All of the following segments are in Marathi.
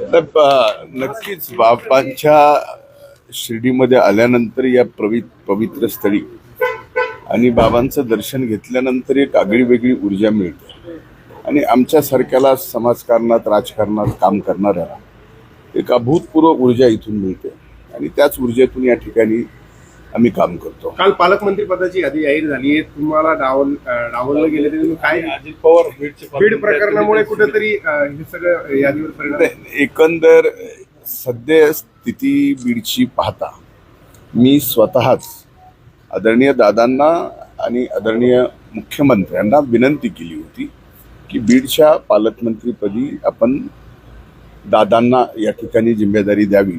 तर नक्कीच बापांच्या शिर्डीमध्ये आल्यानंतर या पवि पवित्र स्थळी आणि बाबांचं दर्शन घेतल्यानंतर एक आगळी वेगळी ऊर्जा मिळते. आणि आमच्यासारख्याला समाजकारणात राजकारणात काम करणाऱ्याला एक अभूतपूर्व ऊर्जा इथून मिळते. आणि त्याच ऊर्जेतून या ठिकाणी आम्ही काम करतो. काल पालकमंत्री पदाची यादी जाहीर झाली आहे. तुम्हाला डावल अं, डावललं गेलं तरी तुम्ही काय अजित पवार बीड प्रकरणामुळे कुठेतरी हे सगळं यादीवर परिणाम नाही, एकंदर सध्या स्थिती बीडची पाहता मी स्वतःच आदरणीय दादांना आणि आदरणीय मुख्यमंत्र्यांना विनंती केली होती की बीडच्या पालकमंत्रीपदी आपण दादांना या ठिकाणी जिम्मेदारी द्यावी.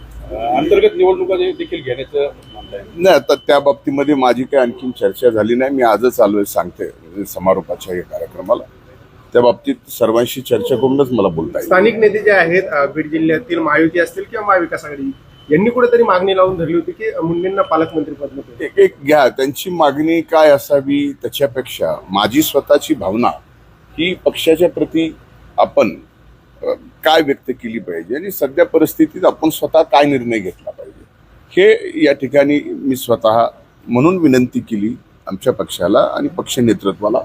अंतर्गत निवडणुका जे- देखील घेण्याचं म्हणताय नाही आता त्या बाबतीमध्ये माझी काही आणखीन चर्चा झाली नाही. मी आजच आलोय सांगते म्हणजे समारोपाच्या या कार्यक्रमाला. त्या बाबतीत सर्वांशी चर्चा करूनच मला बोलता येईल. स्थानिक नेते जे आहेत बीड जिल्ह्यातील महायुती असतील किंवा महाविकास आघाडी यांनी कुठेतरी मागणी लावून धरली होती की मुंडेंना पालकमंत्री पद एक एक घ्या त्यांची मागणी काय असावी त्याच्यापेक्षा माझी स्वतःची भावना ही पक्षाच्या प्रती आपण काय व्यक्त केली पाहिजे आणि सध्या परिस्थितीत आपण स्वतः काय निर्णय घेतला पाहिजे? हे या ठिकाणी मी स्वतः म्हणून विनंती केली आमच्या पक्षाला आणि पक्ष नेतृत्वाला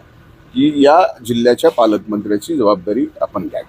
की या जिल्ह्याच्या पालकमंत्र्याची जबाबदारी आपण घ्या